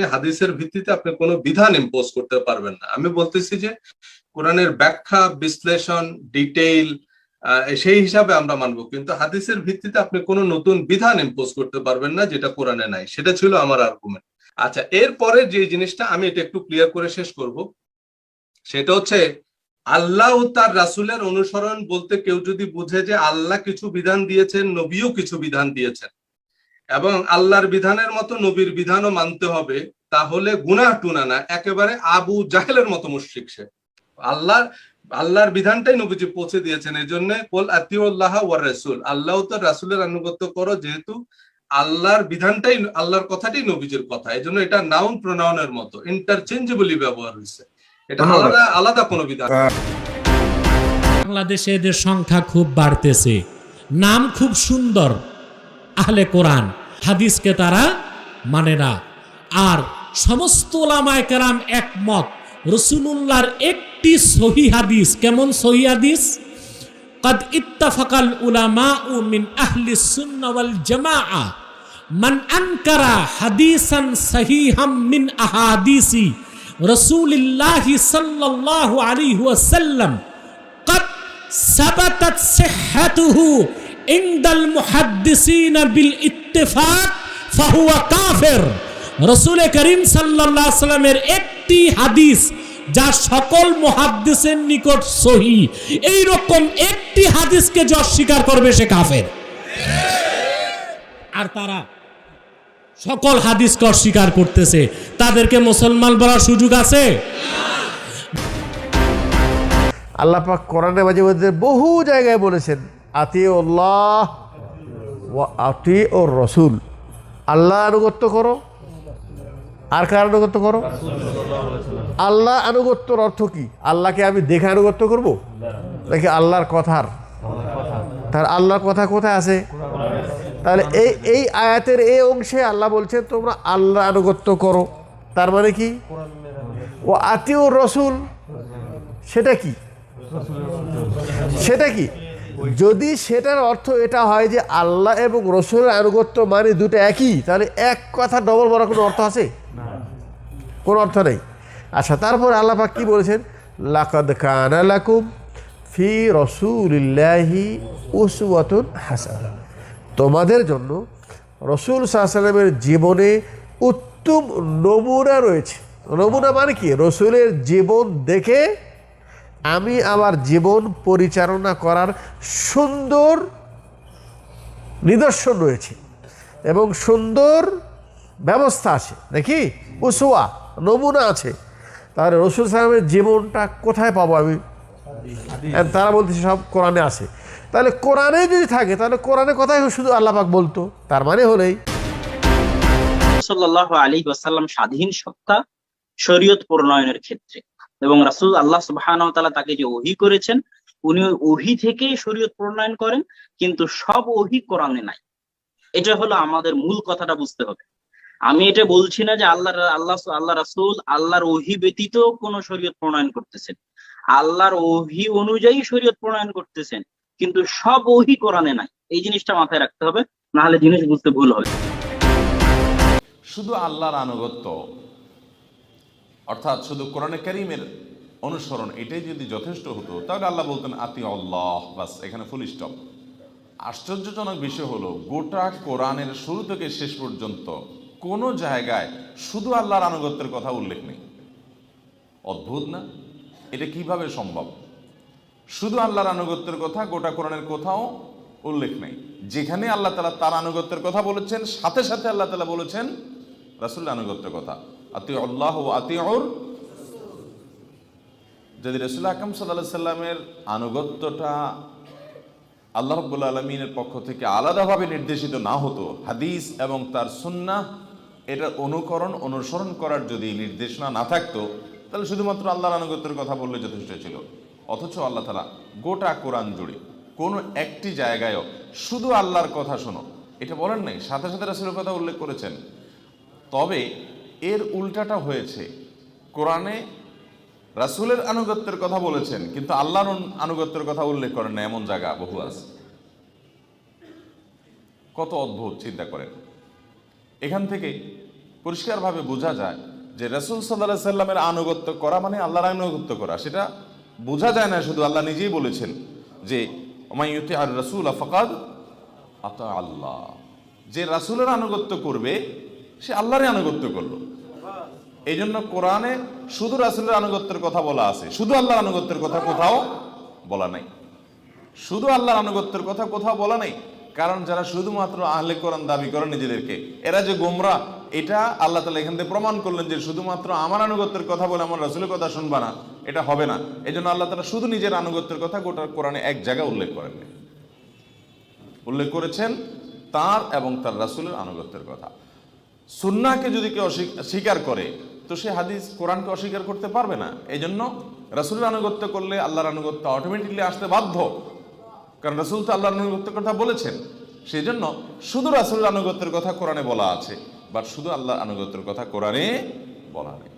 আপনি হাদিসের ভিত্তিতে আপনি কোনো বিধান ইম্পোজ করতে পারবেন না। আমি বলতেছি যে কোরআনের ব্যাখ্যা, বিশ্লেষণ ডিটেইল সেই হিসাবে আমরা মানবো। কিন্তু হাদিসের ভিত্তিতে আপনি কোনো নতুন বিধান ইম্পোজ করতে পারবেন না যেটা কোরআনে নাই। সেটা ছিল আমার আর্গুমেন্ট আচ্ছা এরপরে যে জিনিসটা আমি এটা একটু ক্লিয়ার করে শেষ করব, সেটা হচ্ছে আল্লাহ ও তার রাসুলের অনুসরণ বলতে কেউ যদি বুঝে যে আল্লাহ কিছু বিধান দিয়েছেন, নবীও কিছু বিধান দিয়েছেন এবং আল্লাহর বিধানের মতো নবীর বিধানও মানতে হবে তাহলে গুনাহ টুনা না একেবারে আবু জাহেলের মতো মুশরিক সে। আল্লাহর আল্লাহর বিধানটাই নবীজি পৌঁছে দিয়েছেন এই জন্য কোল আতিউল্লাহ ওয়ার রাসূল। আল্লাহ তো রাসূলের আনুগত্য করো যেহেতু আল্লাহর বিধানটাই আল্লাহর কথাটাই নবীজির কথা এই জন্য এটা নাউন প্রোনাউনের মতো ইন্টারচেঞ্জেবলি ব্যবহার হয়েছে। এটা আলাদা আলাদা কোনো বিধান বাংলাদেশে এদের সংখ্যা খুব বাড়তেছে নাম খুব সুন্দর আহলে কোরআন। হাদিসকে তারা মানে না আর সমস্ত ওলামায় কেরাম একমত রসুলুল্লাহর একটি সহি হাদিস কেমন সহি হাদিস قد اتفق العلماء من أهل السنة والجماعة من أنكر حديثا صحيحا من أحاديث رسول الله صلى الله عليه وسلم قد ثبتت صحته عند المحدثين بالاتفاق ইত্তেফাক, ফাহুয়া কাফের। রসুল করিম সাল্লা সাল্লামের একটি হাদিস, যা সকল মহাদ্দেশের নিকট সহি। এই রকম একটি হাদিসকে যা স্বীকার করবে সে কাফের। আর তারা সকল হাদিসকে অস্বীকার করতেছে। তাদেরকে মুসলমান বলার সুযোগ আছে? আল্লাহ পাক কোরআনে মাঝে মধ্যে বহু জায়গায় বলেছেন, আতিউল্লাহ আতি ও রসুল। আল্লাহ আনুগত্য করো। আর কার আনুগত্য করো? আল্লাহ আনুগত্যর অর্থ কি? আল্লাহকে আমি দেখে আনুগত্য করব? নাকি আল্লাহর কথার? তার আল্লাহর কথা কোথায় আছে? তাহলে এই এই আয়াতের এই অংশে আল্লাহ বলছেন, তোমরা আল্লাহ আনুগত্য করো। তার মানে কি? ও আতিও রসুল, সেটা কি? সেটা কি? যদি সেটার অর্থ এটা হয় যে আল্লাহ এবং রসুলের আনুগত্য মানে দুটো একই তাহলে এক কথা ডবল বলার কোনো অর্থ আছে? কোনো অর্থ নেই। আচ্ছা তারপর আল্লাহ পাক কি বলেছেন? লাকাদ কানা লাকুম ফি রসুলিল্লাহি উসওয়াতুন হাসানা। তোমাদের জন্য রসুল সাল্লামের জীবনে উত্তম নমুনা রয়েছে। নমুনা মানে কি? রসুলের জীবন দেখে আমি আমার জীবন পরিচালনা করার সুন্দর নিদর্শন রয়েছে এবং সুন্দর ব্যবস্থা আছে। দেখি উসুয়া নমুনা আছে। তাহলে রসুল সালামের জীবনটা কোথায় পাবো আমি? আর তারা বলতেছে সব কোরআনে আছে। তাহলে কোরআনে যদি থাকে, তাহলে কোরআনে কথাই শুধু আল্লাপাক বলতো। তার মানে হলেই সাল্লাহ আলী ওয়াসাল্লাম স্বাধীন সত্তা শরীয়ত প্রণয়নের ক্ষেত্রে। এবং রাসুল আল্লাহ সুবাহান তালা তাকে যে ওহি করেছেন, উনি ওহি থেকেই শরীয়ত প্রণয়ন করেন, কিন্তু সব ওহি কোরআনে নাই। এটা হলো আমাদের মূল কথাটা বুঝতে হবে। আমি এটা বলছি না যে আল্লাহ আল্লাহ আল্লাহ রাসুল আল্লাহর ওহি ব্যতীত কোন শরীয়ত প্রণয়ন করতেছেন। আল্লাহর ওহি অনুযায়ী শরীয়ত প্রণয়ন করতেছেন, কিন্তু সব ওহি কোরআনে নাই। এই জিনিসটা মাথায় রাখতে হবে, নাহলে জিনিস বুঝতে ভুল হবে। শুধু আল্লাহর আনুগত্য অর্থাৎ শুধু কোরআনে করিমের অনুসরণ এটাই যদি যথেষ্ট হতো, তাহলে আল্লাহ বলতেন আতি আল্লাহ বাস, এখানে ফুল স্টপ আশ্চর্যজনক বিষয় হলো, গোটা কোরআনের শুরু থেকে শেষ পর্যন্ত কোনো জায়গায় শুধু আল্লাহর আনুগত্যের কথা উল্লেখ নেই। অদ্ভুত না? এটা কীভাবে সম্ভব? শুধু আল্লাহর আনুগত্যের কথা, গোটা কোরআনের কোথাও উল্লেখ নেই। যেখানে আল্লাহ তালা তার আনুগত্যের কথা বলেছেন, সাথে সাথে আল্লাহ তালা বলেছেন রাসুল আনুগত্যের কথা। আতি আল্লাহ যদি রসুল সাল্লাহ সাল্লামের আনুগত্যটা আল্লাহ আলমিনের পক্ষ থেকে আলাদাভাবে নির্দেশিত না হতো, হাদিস এবং তার সুন্না এটার অনুকরণ, অনুসরণ করার যদি নির্দেশনা না থাকতো, তাহলে শুধুমাত্র আল্লাহর আনুগত্যের কথা বললে যথেষ্ট ছিল। অথচ আল্লাহ তালা গোটা কোরআন জুড়ে কোনো একটি জায়গায়ও শুধু আল্লাহর কথা শোনো। এটা বলেন নাই, সাথে সাথে রাসুলের কথা উল্লেখ করেছেন। তবে এর উল্টাটা হয়েছে। কোরআনে রাসুলের আনুগত্যের কথা বলেছেন, কিন্তু আল্লাহর আনুগত্যের কথা উল্লেখ করেন না, এমন জায়গা বহু আছে। কত অদ্ভুত চিন্তা করেন। এখান থেকে পরিষ্কারভাবে বোঝা যায় যে রসুল সাল্লাহ সাল্লামের আনুগত্য করা মানে আল্লাহর আনুগত্য করা। সেটা বোঝা যায় না, শুধু আল্লাহ নিজেই বলেছেন যে ওমাইয়ুতি আর রসুল ফকাদ আতা আল্লাহ। যে রাসুলের আনুগত্য করবে সে আল্লাহরই আনুগত্য করল। এই জন্য কোরআনে শুধু রাসুলের আনুগত্যের কথা বলা আছে। শুধু আল্লাহর আনুগত্যের কথা কোথাও বলা নাই। শুধু আল্লাহর আনুগত্যের কথা কোথাও বলা নেই। কারণ যারা শুধুমাত্র আহলে কোরআন দাবি করে নিজেদেরকে, এরা যে গোমরা, এটা আল্লাহ তালা এখান থেকে প্রমাণ করলেন যে শুধুমাত্র আমার আনুগত্যের কথা বলে আমার রসুলের কথা শুনবা না, এটা হবে না। এই জন্য আল্লাহ তালা শুধু নিজের আনুগত্যের কথা গোটা কোরআনে এক জায়গায় উল্লেখ করেন। উল্লেখ করেছেন তার এবং তার রাসুলের আনুগত্যের কথা। সুন্নাকে যদি কেউ স্বীকার করে, তো সে হাদিস কোরআনকে অস্বীকার করতে পারবে না। এই জন্য রাসুলের আনুগত্য করলে আল্লাহর আনুগত্য অটোমেটিকলি আসতে বাধ্য। কারণ রাসুল তো আল্লাহর আনুগত্যের কথা বলেছেন। সেই জন্য শুধু রাসুলের আনুগত্যের কথা কোরআনে বলা আছে বাট শুধু আল্লাহর আনুগত্যের কথা কোরআনে বলা নেই।